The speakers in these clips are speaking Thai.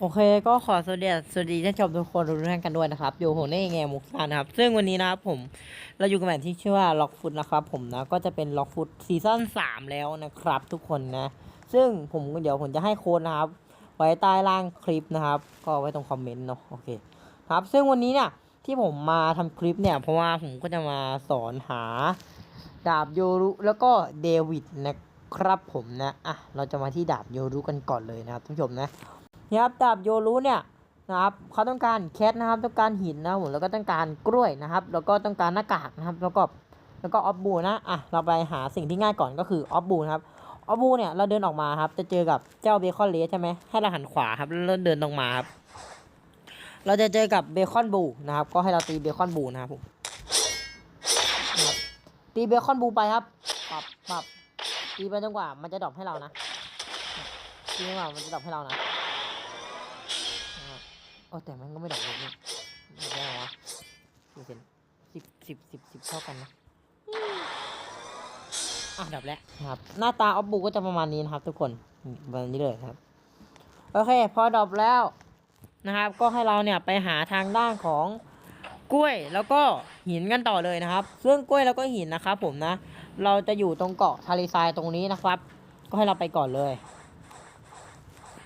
โอเคก็ขอสวัสดีสวัสดีท่านผู้ชมทุกคนทุกท่านกันด้วยนะครับ อยู่ผมได้ยังไงมุกซานะครับ ซึ่งวันนี้นะครับผมเราอยู่กับแมตช์ที่ชื่อว่าล็อกฟุตนะครับผมนะก็จะเป็นล็อกฟุตซีซั่นสามแล้วนะครับ ทุกคนนะ ซึ่งผมเดี๋ยวผมจะให้โค้ดนะครับ ไว้ใต้ล่างคลิปนะครับ ก็ไว้ตรงคอมเมนต์เนาะโอเคครับ ซึ่งวันนี้เนี่ยที่ผมมาทำคลิปเนี่ย เพราะว่าผมก็จะมาสอนหาดาบโยรุแล้วก็เดวิดนะครับผมนะอะเราจะมาที่ดาบโยรุกันก่อนเลยนะครับท่านผู้ชมนะ นะครับดาบโยรุเนี่ยนะครับเขาต้องการแคทนะครับต้องการหินนะผมแล้วก็ต้องการกล้วยนะครับ แล้วก็ต้องการหน้ากากนะครับ แล้วก็แล้วก็ออฟบูนะอะเราไปหาสิ่งที่ง่ายก่อนก็คือออฟบูนะครับออฟบูเนี่ยเราเดินออกมาครับ จะเจอกับเจ้าเบคอนเลสใช่ไหมให้เราหันขวาครับแล้วเดินตรงมาครับเราจะเจอกับเบคอนบูนะครับ ก็ให้เราตีเบคอนบูนะครับผมตีเบคอนบูไปครับปรับปรับตีไปจนกว่ามันจะดรอปให้เรานะตีจนกว่ามันจะดรอปให้เรานะ โอ้แต่มันก็ไม่ดอกเลยนี่ดอกได้ไงวะกี่เซนสิบสิบสิบสิบเท่ากันนะอะดับแล้วครับ หน้าตาออฟบูก็จะประมาณนี้นะครับ ทุกคนแบบนี้เลยครับ โอเค พอดรอปแล้วนะครับ ก็ให้เราเนี่ยไปหาทางด้านของกล้วยแล้วก็หินกันต่อเลยนะครับ ซึ่งกล้วยแล้วก็หินนะครับผมนะ เราจะอยู่ตรงเกาะทะเลทรายตรงนี้นะครับ ก็ให้เราไปก่อนเลย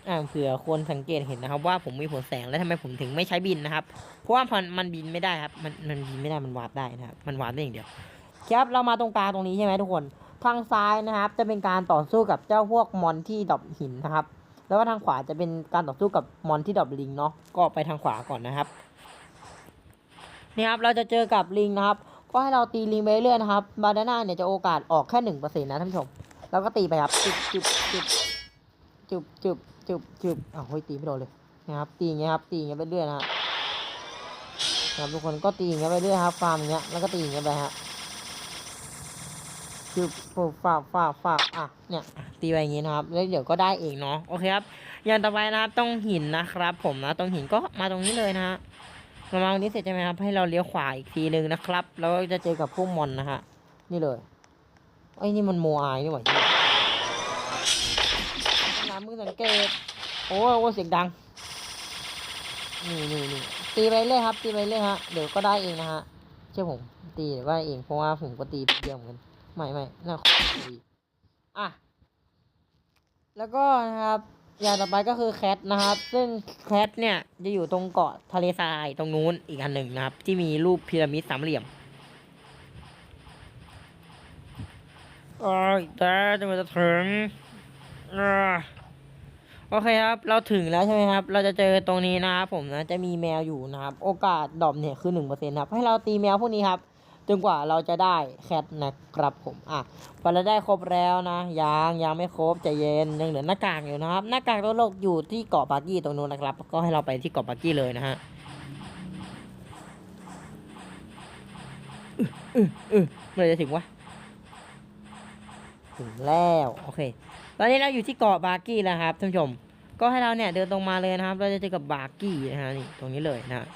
อ่าเผื่อคนสังเกตเห็นนะครับ ว่าผมมีผลแสงแล้วทำไมผมถึงไม่ใช้บินนะครับ เพราะว่ามันมันบินไม่ได้ครับมันมันบินไม่ได้มันวาร์ปได้นะครับมันวาร์ปได้อย่างเดียวครับเรามาตรงกลางตรงนี้ใช่ไหมทุกคนทางซ้ายนะครับ จะเป็นการต่อสู้กับเจ้าพวกมอนที่ดรอปหินนะครับ แล้วก็ทางขวาจะเป็นการต่อสู้กับมอนที่ดรอปลิงเนาะก็ไปทางขวาก่อนนะครับนี่ครับเราจะเจอกับลิงนะครับ ก็ให้เราตีลิงไปเรื่อยนะครับบาดาน่าเนี่ยจะโอกาสออกแค่หนึ่งเปอร์เซ็นต์นะท่านผู้ชม แล้วก็ตีไปครับจุบจุบจุบจุบจุบ จุบจุบอ้าวเฮ้ยตีไม่โดนเลยนะครับตีอย่างเงี้ยครับตีอย่างเงี้ยไปเรื่อยนะฮะครับทุกคนก็ตีอย่างเงี้ยไปเรื่อยครับฟาร์มอย่างเงี้ยแล้วก็ตีอย่างเงี้ยไปฮะจุบปุบฝากฝากฝากอะเนี่ยตีไปอย่างงี้นะครับแล้วเดี๋ยวก็ได้เองเนาะโอเคครับอย่างต่อไปนะครับต้องหินนะครับ ผมนะตรงหินก็มาตรงนี้เลยนะฮะมาตรงนี้เสร็จใช่ไหมครับ ให้เราเลี้ยวขวาอีกทีหนึ่งนะครับแล้วก็จะเจอกับพวกมอนนะฮะนี่เลยไอ้นี่มันโมอายนี่หว่า มือสังเกต โอ้โอ้เสียงดัง นี่นี่นี่ตีไปเรื่อยครับ ตีไปเรื่อยฮะ เดี๋ยวก็ได้เองนะฮะ เชื่อผม ตีเดี๋ยวก็ได้เอง เพราะว่าผมก็ตีเดียวเหมือนกัน ไม่ไม่น่าขอตีอะ แล้วก็นะครับ อย่างต่อไปก็คือแคทนะครับ ซึ่งแคทเนี่ยจะอยู่ตรงเกาะทะเลทรายตรงนู้นอีกอันหนึ่งนะครับ ที่มีรูปพีระมิดสามเหลี่ยมโอ้ยแต่จะมาจะถึงอ่า โอเคครับ เราถึงแล้วใช่ไหมครับ เราจะเจอตรงนี้นะครับผมนะ จะมีแมวอยู่นะครับ โอกาสดอปเนี่ยคือหนึ่งเปอร์เซ็นต์ครับ ให้เราตีแมวพวกนี้ครับ จนกว่าเราจะได้แคทนะครับผม อะ พอเราได้ครบแล้วนะ ยัง ยังไม่ครบใจเย็น ยังเหลือหน้ากากอยู่นะครับ หน้ากากตัวโลกอยู่ที่เกาะปากี้ตรงนู้นนะครับ ก็ให้เราไปที่เกาะปากี้เลยนะฮะเออเออเมื่อไรจะถึงวะ ถึงแล้ว โอเค ตอนนี้เราอยู่ที่เกาะบาร์กี้แล้วครับท่านผู้ชม ก็ให้เราเนี่ยเดินตรงมาเลยนะครับ เราจะเจอกับบาร์กี้นะฮะนี่ตรงนี้เลยนะ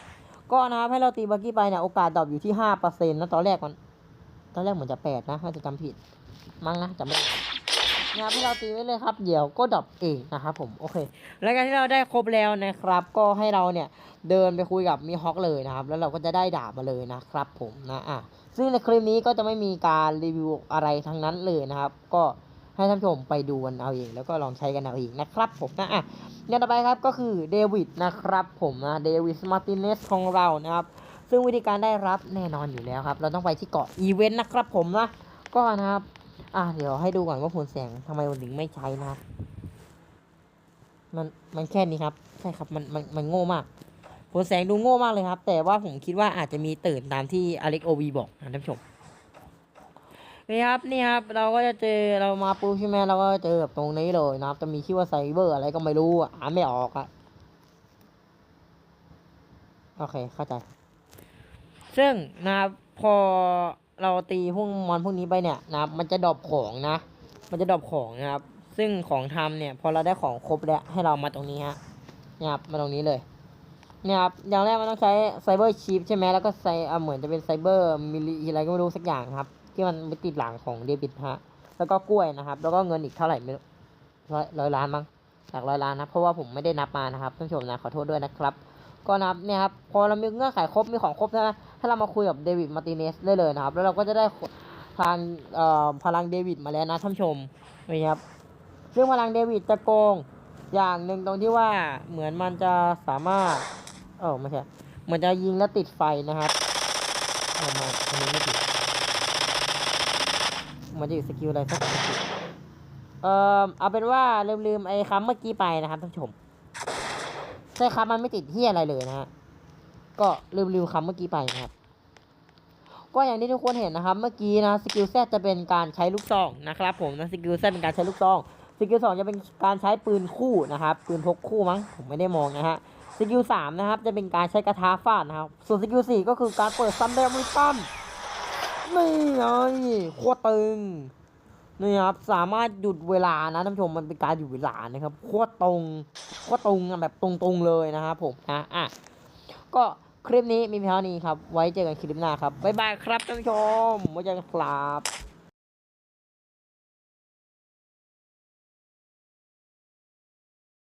ก็นะครับให้เราตีบาร์กี้ไปเนี่ยโอกาสดรอปอยู่ที่ห้าเปอร์เซ็นต์นะตอนแรกมันตอนแรกเหมือนจะแปดนะถ้าจะจำผิดมั้งนะจำไม่ได้นะครับให้เราตีไว้เลยครับเดี๋ยวก็ดรอปเองนะครับผมโอเค แล้วการที่เราได้ครบแล้วนะครับ ก็ให้เราเนี่ยเดินไปคุยกับมีฮอคเลยนะครับ แล้วเราก็จะได้ดาบมาเลยนะครับผมนะอะซึ่งในคลิปนี้ก็จะไม่มีการรีวิวอะไรทั้งนั้นเลยนะครับ ก็ ให้ท่านผู้ชมไปดูกันเอาเองแล้วก็ลองใช้กันเอาเองนะครับผมนะอะอย่างต่อไปครับก็คือเดวิดนะครับผมนะเดวิดมาร์ติเนสของเรานะครับซึ่งวิธีการได้รับแน่นอนอยู่แล้วครับ เราต้องไปที่เกาะอีเวนต์นะครับผมนะก็นะครับอะเดี๋ยวให้ดูก่อนว่าผลแสงทำไมมันถึงไม่ใช้นะมันมันแค่นี้ครับใช่ครับมันมันมันโง่มากผลแสงดูโง่มากเลยครับ แต่ว่าผมคิดว่าอาจจะมีตื่นตามที่อเล็กโอวีบอกนะท่านผู้ชม นี่ครับนี่ครับเราก็จะเจอเรามาปูใช่ไหมเราก็เจอแบบตรงนี้เลยนะครับจะมีชื่อว่าไซเบอร์อะไรก็ไม่รู้อ่านไม่ออกอะโอเคเข้าใจ ซึ่งนะครับพอเราตีพวกมอนพวกนี้ไปเนี่ยนะครับมันจะดรอปของนะ มันจะดรอปของนะครับ ซึ่งของทำเนี่ย พอเราได้ของครบแล้วให้เรามาตรงนี้ฮะนี่ครับมาตรงนี้เลยเนี่ยครับอย่างแรกมันต้องใช้ไซเบอร์ชีฟใช่ไหมแล้วก็ไซอ่เหมือนจะเป็นไซเบอร์มิลลิอะไรก็ไม่รู้สักอย่างครับ ที่มันไปติดหลังของเดบิตฮะแล้วก็กล้วยนะครับ แล้วก็เงินอีกเท่าไหร่ไม่รู้อยร้อยล้านมั้งหลักร้อยล้านนะเพราะว่าผมไม่ได้นับมานะครับท่านผู้ชมนะขอโทษด้วยนะครับ ก็นับเนี่ยครับพอเรามีเงื่อนไขครบมีของครบใช่ไหมถ้าเรามาคุยกับเดวิดมาร์ติเนสได้เลยนะครับ แล้วเราก็จะได้พลังเอ่อพลังเดวิดมาแล้วนะท่านผู้ชมนี่ครับซึ่องพลังเดวิดจะโกงอย่างหนึ่งตรงที่ว่าเหมือนมันจะสามารถเออไม่ใช่เหมือนจะยิงแล้วติดไฟนะครับเอามาอันนี้ไม่ติด มันจะอยู่สกิลอะไรสักเอ่อเอาเป็นว่าลืมๆไอ้คำเมื่อกี้ไปนะครับท่านผู้ชมใช่ครับมันไม่ติดที่อะไรเลยนะฮะก็ลืมลืมคำเมื่อกี้ไปนะครับก็อย่างที่ทุกคนเห็นนะครับ เมื่อกี้นะสกิลแซจะเป็นการใช้ลูกซองนะครับ ผมนะสกิลแซเป็นการใช้ลูกซองสกิลสองจะเป็นการใช้ปืนคู่นะครับ ปืนพกคู่มั้งผมไม่ได้มองนะฮะสกิลสามนะครับ จะเป็นการใช้กระทาฟาดนะครับ ส่วนสกิลสี่ก็คือการเปิดซัมเดอร์มิตัม นี่ไงโคตรตึงนี่ครับ สามารถหยุดเวลานะท่านผู้ชมมันเป็นการหยุดเวลานะครับโคตรตรงโคตรตรงแบบตรงๆเลยนะครับผมนะอะก็คลิปนี้มีเพียงเท่านี้ครับ ไว้เจอกันคลิปหน้าครับบ๊ายบายครับท่านผู้ชมไว้เจอกันครับ